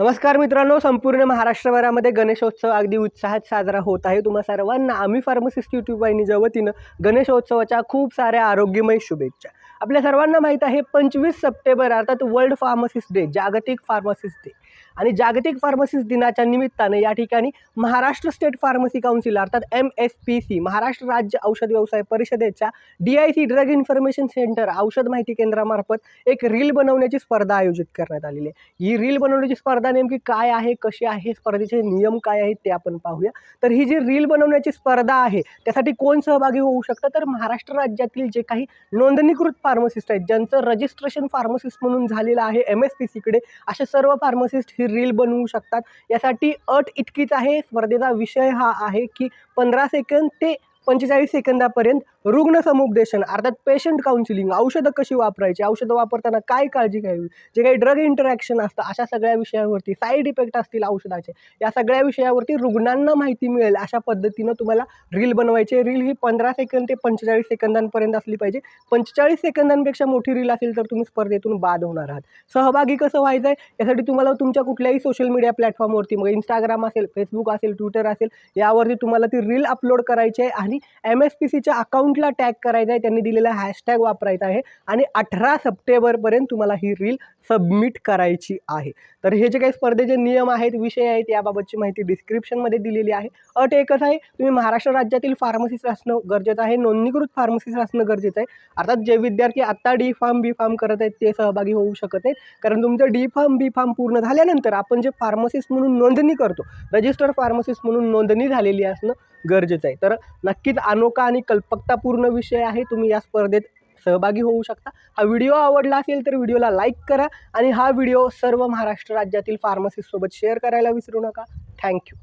नमस्कार मित्रांनो संपूर्ण महाराष्ट्रभरामध्ये गणेशोत्सव अगदी उत्साहात साजरा होत आहे. तुम्हा सर्वांना आम्ही फार्मसिस्ट यूट्यूब वाहिनीच्या वतीनं गणेशोत्सवाच्या खूप साऱ्या आरोग्यमय शुभेच्छा. आपल्या सर्वांना माहीत आहे पंचवीस सप्टेंबर अर्थात वर्ल्ड फार्मसिस्ट डे जागतिक फार्मसिस्ट डे आणि जागतिक फार्मसिस्ट दिनाच्या निमित्ताने या ठिकाणी महाराष्ट्र स्टेट फार्मसी काउन्सिल अर्थात M S P C Maharashtra राज्य औषध व्यवसाय परिषदेच्या D I C drug information centre औषध माहिती केंद्रामार्फत एक रील बनवण्याची स्पर्धा आयोजित करण्यात आलेली आहे. ही रील बनवण्याची स्पर्धा नेमकी काय आहे कशी आहे स्पर्धेचे नियम काय आहेत ते आपण पाहूया. तर ही जी रील बनवण्याची स्पर्धा आहे त्यासाठी कोण सहभागी होऊ शकतं? तर महाराष्ट्र राज्यातील जे काही नोंदणीकृत फार्मसिस्ट आहेत ज्यांचं रजिस्ट्रेशन फार्मसिस्ट म्हणून झालेलं आहे एम एस पी सीकडे असे सर्व फार्मसिस्ट ही रील बनवू शकतात. यासाठी अट इतकीच आहे. स्पर्धेचा विषय हा आहे की पंधरा सेकंद ते पंचेचाळीस सेकंदापर्यंत रुग्ण समुपदेशन अर्थात पेशंट काउन्सिलिंग औषधं कशी वापरायची औषधं वापरताना काय काळजी घ्यावी जे काही ड्रग इंटरॅक्शन असतं अशा सगळ्या विषयावरती साईड इफेक्ट असतील औषधाचे या सगळ्या विषयावरती रुग्णांना माहिती मिळेल अशा पद्धतीनं तुम्हाला रील बनवायची. रील ही पंधरा सेकंद ते पंचेचाळीस सेकंदांपर्यंत असली पाहिजे. पंचेचाळीस सेकंदांपेक्षा मोठी रील असेल तर तुम्ही स्पर्धेतून बाद होणार आहात. सहभागी कसं व्हायचं आहे यासाठी तुम्हाला तुमच्या कुठल्याही सोशल मीडिया प्लॅटफॉर्मवरती मग इंस्टाग्राम असेल फेसबुक असेल ट्विटर असेल यावरती तुम्हाला ती रील अपलोड करायची आहे खाली एम एस पी सीच्या अकाउंटला टॅग करायचा आहे त्यांनी दिलेला हॅशटॅग वापरायचा आहे आणि अठरा सप्टेंबरपर्यंत तुम्हाला ही रील सबमिट करायची आहे. तर हे जे काही स्पर्धेचे नियम आहेत विषय आहेत याबाबतची माहिती डिस्क्रिप्शनमध्ये दिलेली आहे. अट एकच आहे तुम्ही महाराष्ट्र राज्यातील फार्मसिस्ट असणं गरजेचं आहे नोंदणीकृत फार्मसिस्ट असणं गरजेचं आहे. अर्थात जे विद्यार्थी आत्ता डी फार्म बी फार्म करत आहेत ते सहभागी होऊ शकत नाहीत. कारण तुमचं डी फार्म बी फार्म पूर्ण झाल्यानंतर आपण जे फार्मसिस्ट म्हणून नोंदणी करतो रजिस्टर फार्मसिस्ट म्हणून नोंदणी झालेली असणं गरजेचं आहे. तर नक्कीच अनोखा आणि कल्पकतापूर्ण विषय आहे. तुम्ही या स्पर्धेत सहभागी होऊ शकता. हा व्हिडिओ आवडला असेल तर व्हिडिओला लाईक करा आणि हा व्हिडिओ सर्व महाराष्ट्र राज्यातील फार्मसिस्टसोबत शेअर करायला विसरू नका. थँक्यू